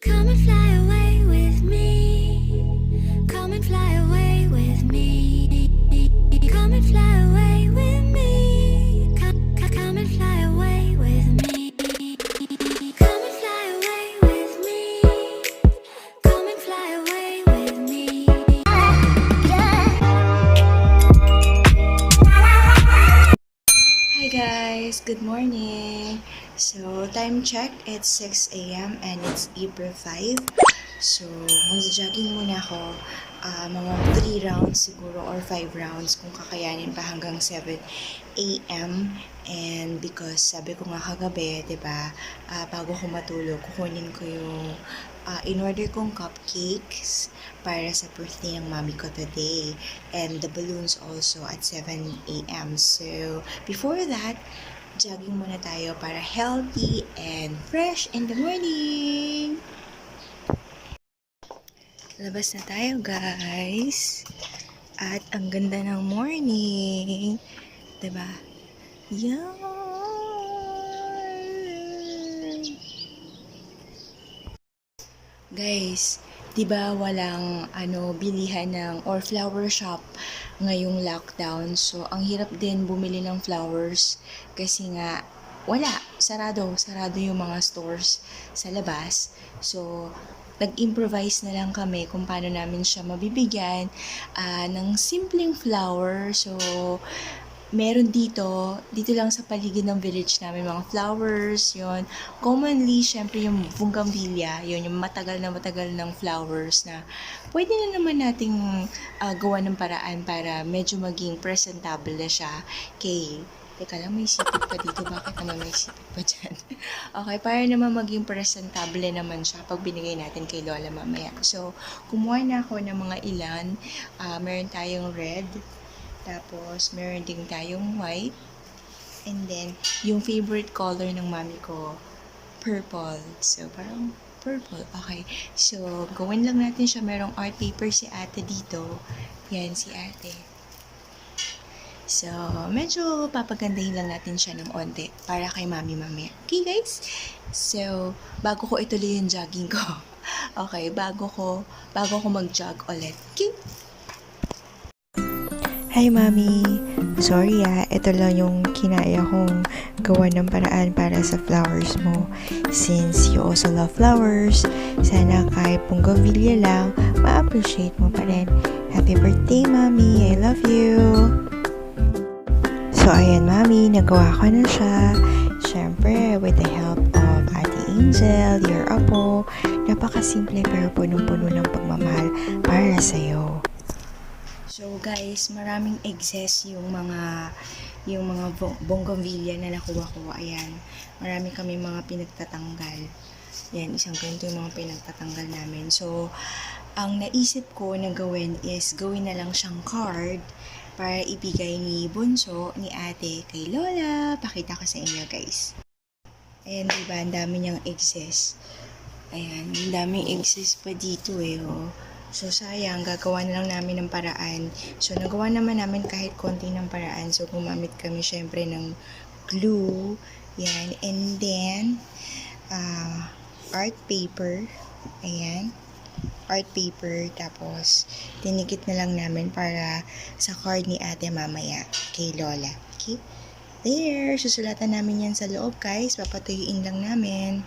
Come and fly away with me. Come and fly away with me. Come and fly away with me. Come, come, and fly away with me. Come and fly away with me. Come and fly away with me. Hi guys, good morning. So, time check, it's 6 a.m. and it's April 5. So, magja-jogging muna ako. Ah, mga 3 rounds siguro or 5 rounds kung kakayanin pa hanggang 7 a.m. And because sabi ko nga kagabi, ba, ah, bago ko matulog, kukunin ko yung ah, in-order kong cupcakes para sa birthday ng mami ko today. And the balloons also at 7 a.m. So, before that, jogging muna tayo para healthy and fresh in the morning. Labas na tayo, guys. At ang ganda ng morning. ba? Yan. Guys, 'di ba walang ano bilihan ng or flower shop ngayong lockdown. So, ang hirap din bumili ng flowers kasi nga wala, sarado, sarado yung mga stores sa labas. So, nag-improvise na lang kami kung paano namin siya mabibigyan ah, ng simpleng flower. So, meron dito, dito lang sa paligid ng village namin, mga flowers, yon Commonly, syempre yung bougainvillea, yun, yung matagal na matagal ng flowers na pwede na naman nating ah, gawa ng paraan para medyo maging presentable na siya kay Teka lang, may sipit pa dito. Bakit naman may sipit pa dyan? okay, para naman maging presentable naman siya pag binigay natin kay Lola mamaya. So, kumuha na ako ng mga ilan. Ah, meron tayong red. Tapos, meron din tayong white. And then, yung favorite color ng mami ko, purple. So, parang purple. Okay. So, gawin lang natin siya. Merong art paper si ate dito. Yan, si ate. So, medyo papagandahin lang natin siya ng onte para kay mami mamaya. Okay, guys? So, bago ko ituloy yung jogging ko. Okay, bago ko, bago ko mag-jog ulit. Okay? Hi, Mami. Sorry ah, ito lang yung kinaya kong gawa ng paraan para sa flowers mo. Since you also love flowers, sana kahit bougainvillea lang, ma-appreciate mo pa rin. Happy birthday, Mami. I love you. So, ayan, Mami, nagawa ko na siya. Siyempre, with the help of Ate Angel, your apo, napakasimple pero punong-puno ng pagmamahal para sa'yo. So guys, maraming excess yung mga yung mga bo- bougainvillea na nakuha ko. Ayan. Marami kami mga pinagtatanggal. Yan, isang ganito yung mga pinagtatanggal namin. So, ang naisip ko na gawin is gawin na lang siyang card para ibigay ni Bunso, ni ate, kay Lola. Pakita ko sa inyo guys. Ayan, diba? Ang dami niyang excess. Ayan, ang daming excess pa dito eh, oh. So, sayang, gagawa na lang namin ng paraan. So, nagawa naman namin kahit konti ng paraan. So, gumamit kami syempre ng glue. Yan. And then, ah, art paper. Ayan. Art paper. Tapos, tinikit na lang namin para sa card ni ate mamaya kay Lola. Okay? There. Susulatan namin yan sa loob, guys. Papatuyuin lang namin.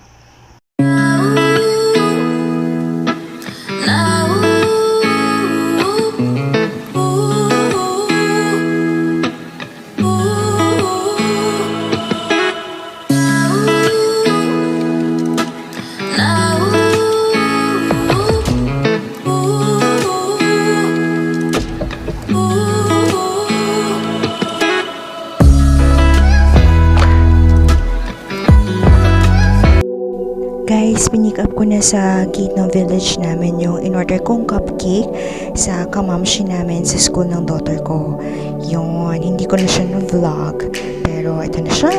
Sa gate ng village namin yung in-order kong cupcake sa kamamshi namin sa school ng daughter ko. Yun, hindi ko na siya na-vlog. Pero ito na siya.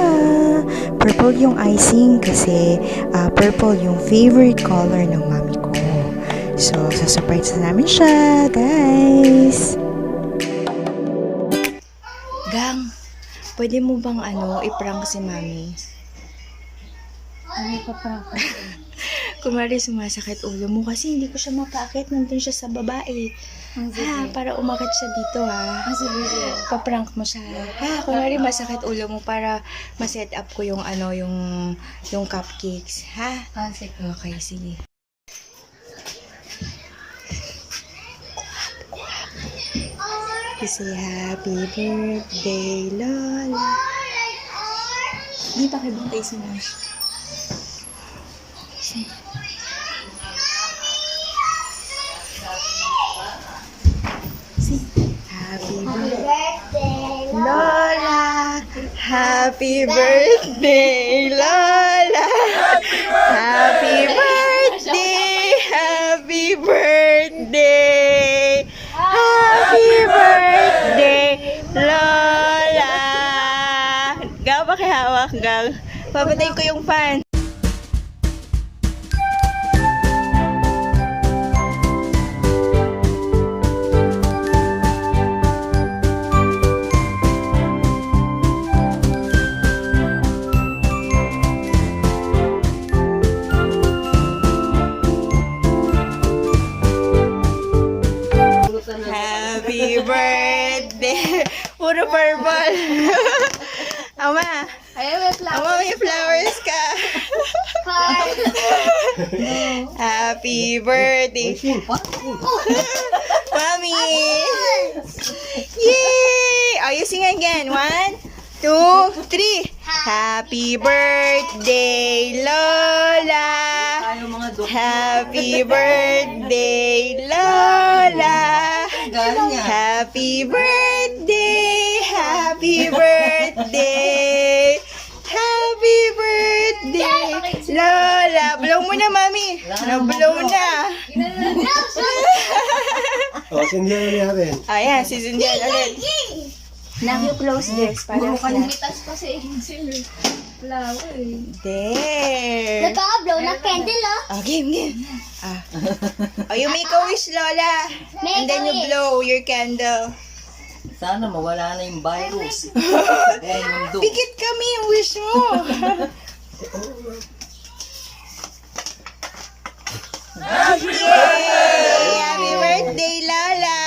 Purple yung icing kasi ah, purple yung favorite color ng mami ko. So, sasurprise na namin siya, guys. Gang, pwede mo bang ano, iprank si mami? Ano pa pa? Kumari sumasakit ulo mo kasi hindi ko siya mapaakit. Nandun siya sa babae. Ha, para umakit siya dito ha. Ah, sige. Paprank mo siya. Ha, kunwari masakit ulo mo para ma-set up ko yung ano, yung, yung cupcakes. Ha? Sige. Okay, sige. Kasi happy birthday, Lola. Di pa kayo bantay si Nash. Happy birthday, Lola. Happy birthday, happy birthday. Happy birthday, Lola. Gaw ba hawak, gaw? Papatayin ko yung fan. Ama, Ay, may flower. ama may flowers ka. Happy birthday. Mommy. Yay! Are you sing again? One, two, three. Happy birthday, Lola. Happy birthday, Lola. Happy birthday, happy birthday. Mo na, mami. Na-blow na. O, sindihan na natin. Ayan, si Zindian ulit. Now you close this para flat. Mitas pa sa sila. Flower eh. There. Nagka-blow na candle, oh. Oh, game, game. Ah. Oh, you make a wish, Lola. And then you blow your candle. Sana mawala na yung virus. Mundo. Pikit kami yung wish mo. Yay! Happy birthday, Lola!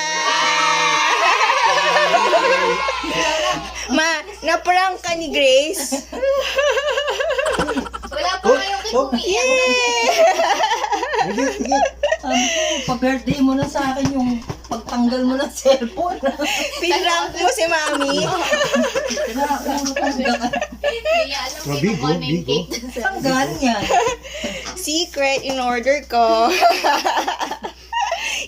Ma, naprank ka ni Grace? Wala pa kayong higit. Sabi ko, pa-birthday mo na sa akin yung pagtanggal mo ng cellphone. Pinrank mo si Mami. Alam mo Mabigo, yung ano yung bigo. Yan. Secret in order ko.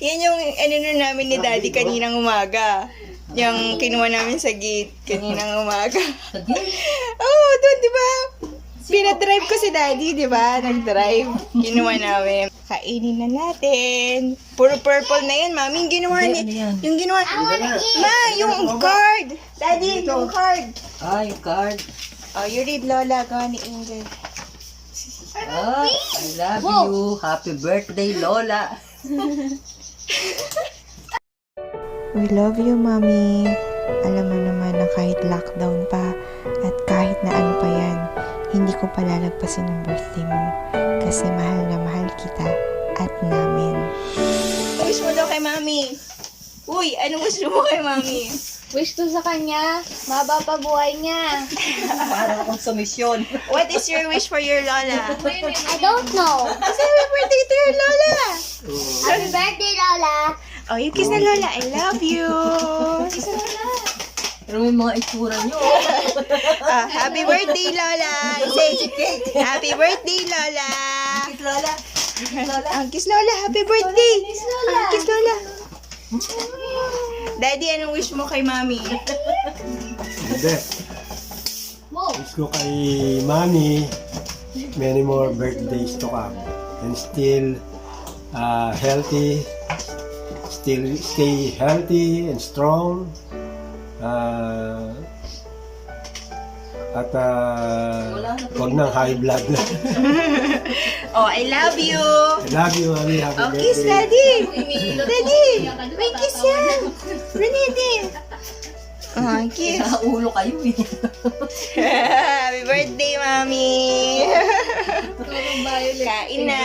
Yan yung ano nun namin ni Daddy kaninang umaga. Yung kinuha namin sa gate kaninang umaga. Oo, doon, di ba? Pinadrive ko si Daddy, di ba? Nag-drive. Kinuha namin. Kainin na natin. Puro purple na yun, Mami. Yung ginawa ni... ano yan? Yung ginawa... Ma, yung card! Daddy, yung card. Ah, yung card. Oh, you read Lola. Gawa ni Angel. Ah, I love you. Happy birthday, Lola. We love you, Mami. Alam mo naman na kahit lockdown pa at kahit na ano pa yan, hindi ko palalagpasin yung birthday mo kasi mahal na mahal kita at namin. Wish mo daw kay Mami. Uy, anong wish mo kay Mami? Wish ko sa kanya, maba pa buhay niya. Para akong sa misyon. What is your wish for your Lola? I don't know. Kasi happy birthday to your Lola! Happy birthday, Lola. Oh, you kiss na Lola. I love you! Pero may mga itsura nyo. Ah, happy birthday, Lola! Say, happy birthday, Lola! Kiss, Lola. Lola. Ang kiss Lola, happy birthday! Ang kiss Lola! Daddy, anong wish mo kay Mami? Hindi. Wish ko kay Mami many more birthdays to come. And still uh, healthy. Still stay healthy and strong. Uh, at uh, wag nang high blood. Oh, I love you! I love you, Mami. Happy Oh, kiss birthday. Daddy! Daddy! May kiss yan! Renete! Oh, cute. Sa ulo kayo eh. Happy birthday, Mami! Kain na!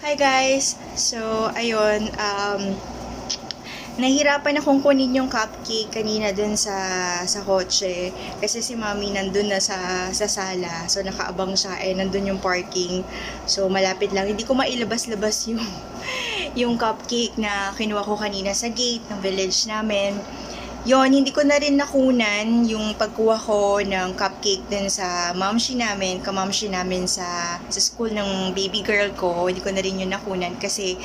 Hi guys! So, ayun, um, nahirapan akong kunin yung cupcake kanina dun sa sa kotse. Kasi si mami nandun na sa sa sala. So nakaabang siya. Eh nandun yung parking. So malapit lang. Hindi ko mailabas-labas yung yung cupcake na kinuha ko kanina sa gate ng village namin yon hindi ko na rin nakunan yung pagkuha ko ng cupcake din sa mamshi namin, kamamshi namin sa, sa school ng baby girl ko. Hindi ko na rin yun nakunan kasi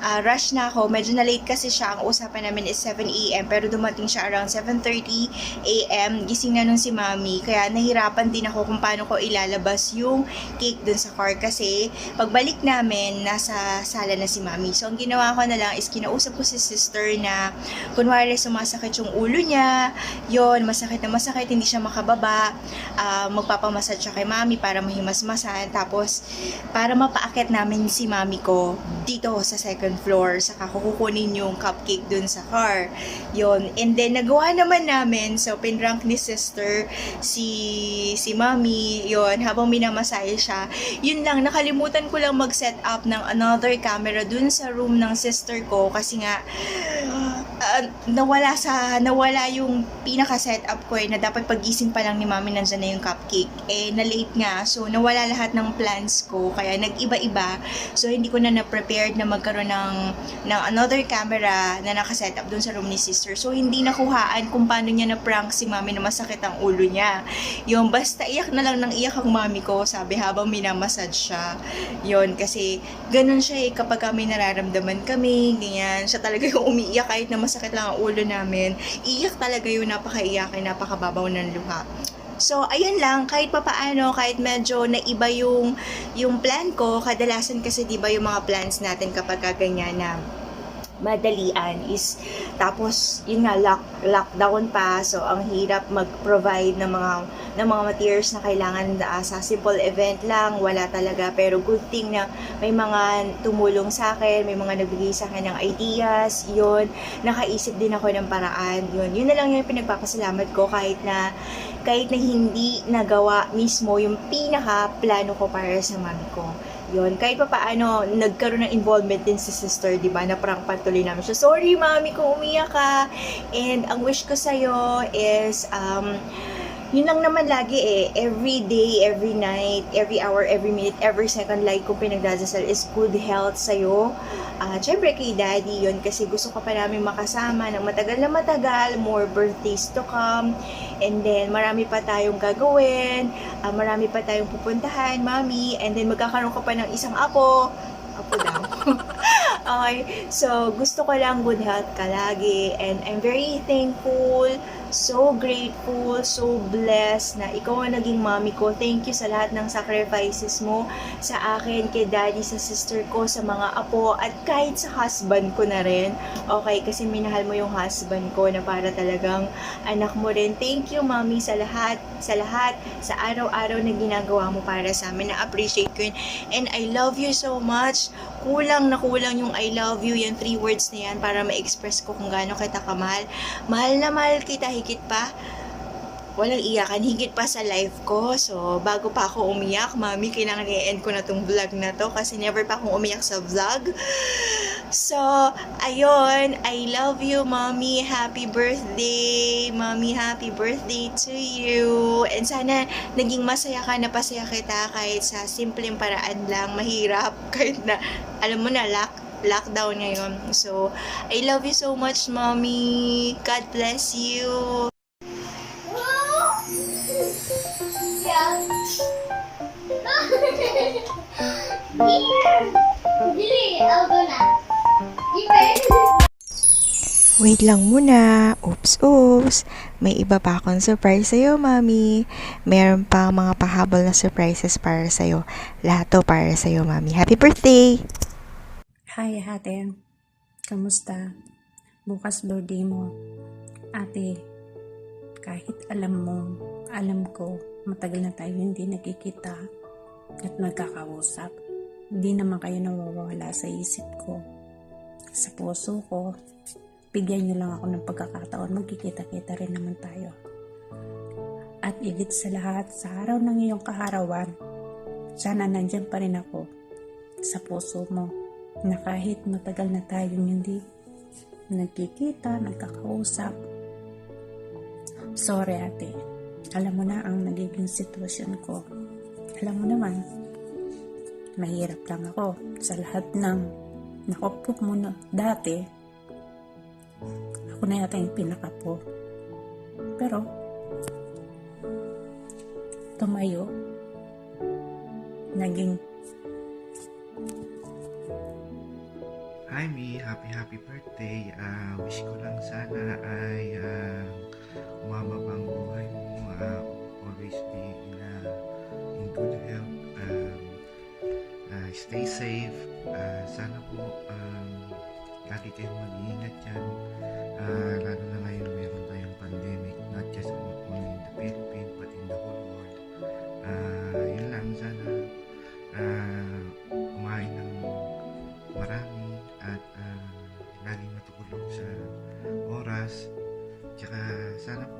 ah, rush na ako. Medyo na late kasi siya. Ang usapan namin is 7 a.m. pero dumating siya around 7.30 a.m. Gising na nun si mami. Kaya nahirapan din ako kung paano ko ilalabas yung cake dun sa car kasi pagbalik namin, nasa sala na si mami. So, ang ginawa ko na lang is kinausap ko si sister na kunwari sumasakit yung ulo niya, yon masakit na masakit, hindi siya makababa, Ah, magpapamasad siya kay mami para mahimasmasan, tapos para mapaakit namin si mami ko dito sa second floor, saka kukunin yung cupcake dun sa car, yon and then nagawa naman namin, so pinrank ni sister si si mami, yon habang minamasahe siya, yun lang, nakalimutan ko lang mag-set up ng another camera dun sa room ng sister ko, kasi nga, ah, nawala sa nawala yung pinaka setup ko eh na dapat pagising pa lang ni mami nandiyan na yung cupcake. Eh na late nga so nawala lahat ng plans ko kaya nag-iba-iba. So hindi ko na na-prepared na magkaroon ng ng another camera na naka-setup dun sa room ni sister. So hindi nakuhaan kung paano niya na-prank si mami na masakit ang ulo niya. Yung basta iyak na lang ng iyak ang mami ko sabi habang minamassage siya. Yon kasi ganun siya eh kapag kami nararamdaman kami ganyan. Siya talaga yung umiiyak kahit na masakit lang ang ulo namin. Iyak talaga yung napakaiyak ay napakababaw ng luha. So, ayun lang, kahit papaano, kahit medyo naiba yung, yung plan ko, kadalasan kasi di ba yung mga plans natin kapag ganyan na madalian is tapos yun nga lock, lockdown pa. So ang hirap mag-provide ng mga ng mga materials na kailangan ah, sa simple event lang. Wala talaga. Pero good thing na may mga tumulong sa akin may mga nagbigay sa akin ng ideas. Yun. Nakaisip din ako ng paraan. Yun. Yun na lang yung pinagpapasalamat ko kahit na kahit na hindi nagawa mismo yung pinaka plano ko para sa mami ko yun, kahit pa paano, nagkaroon ng involvement din si sister, di ba, na parang patuloy namin siya, sorry mami kung umiyak ka, and ang wish ko sa'yo is, um, yun lang naman lagi eh, every day, every night, every hour, every minute, every second, like kung pinagdadasal is good health sa'yo. Ah, syempre kay daddy yun kasi gusto ka pa namin makasama ng matagal na matagal, more birthdays to come, and then marami pa tayong gagawin, ah, marami pa tayong pupuntahan, mami, and then magkakaroon ka pa ng isang apo, apo daw. okay, so gusto ko lang good health ka lagi, and I'm very thankful, so grateful, so blessed na ikaw ang naging mommy ko. Thank you sa lahat ng sacrifices mo sa akin, kay daddy, sa sister ko, sa mga apo, at kahit sa husband ko na rin. Okay, kasi minahal mo yung husband ko na para talagang anak mo rin. Thank you, mommy, sa lahat, sa lahat, sa araw-araw na ginagawa mo para sa amin. Na-appreciate ko yun. And I love you so much. Kulang na kulang yung I love you, yung three words na yan para ma-express ko kung gaano kita kamahal. Mahal na mahal kita, higit pa. Walang iyakan, higit pa sa life ko. So, bago pa ako umiyak, mami, kailangan i-end ko na tong vlog na to kasi never pa akong umiyak sa vlog. So, ayun, I love you, mommy. Happy birthday. Mommy, happy birthday to you. And sana naging masaya ka, napasaya kita kahit sa simpleng paraan lang, mahirap, kahit na, alam mo na, lock, lockdown ngayon. So, I love you so much, mommy. God bless you. Wait lang muna. Oops, oops. May iba pa akong surprise sa'yo, Mami. Meron pa mga pahabol na surprises para sa'yo. Lahat to para sa'yo, Mami. Happy birthday! Hi, ate. Kamusta? Bukas birthday mo. Ate, kahit alam mo, alam ko, matagal na tayo hindi nagkikita at nagkakausap. Hindi naman kayo nawawala sa isip ko, sa puso ko, bigyan niyo lang ako ng pagkakataon, magkikita-kita rin naman tayo. At igit sa lahat, sa araw ng iyong kaharawan, sana nandyan pa rin ako sa puso mo na kahit matagal na tayong hindi nagkikita, nagkakausap. Sorry ate, alam mo na ang nagiging sitwasyon ko. Alam mo naman, mahirap lang ako sa lahat ng nakupo mo na dati. Ako na yata yung pinakapo. Pero, tumayo, naging Mi, happy happy birthday. Ah, wish ko lang sana ay uh, umaba pa ang buhay mo. ah, always be ah, in good health. Um, ah, stay safe. Ah, sana po um, lagi kayong mag-iingat dyan. Ah, lalo na ngayon meron tayong pandemic. Not just Selam.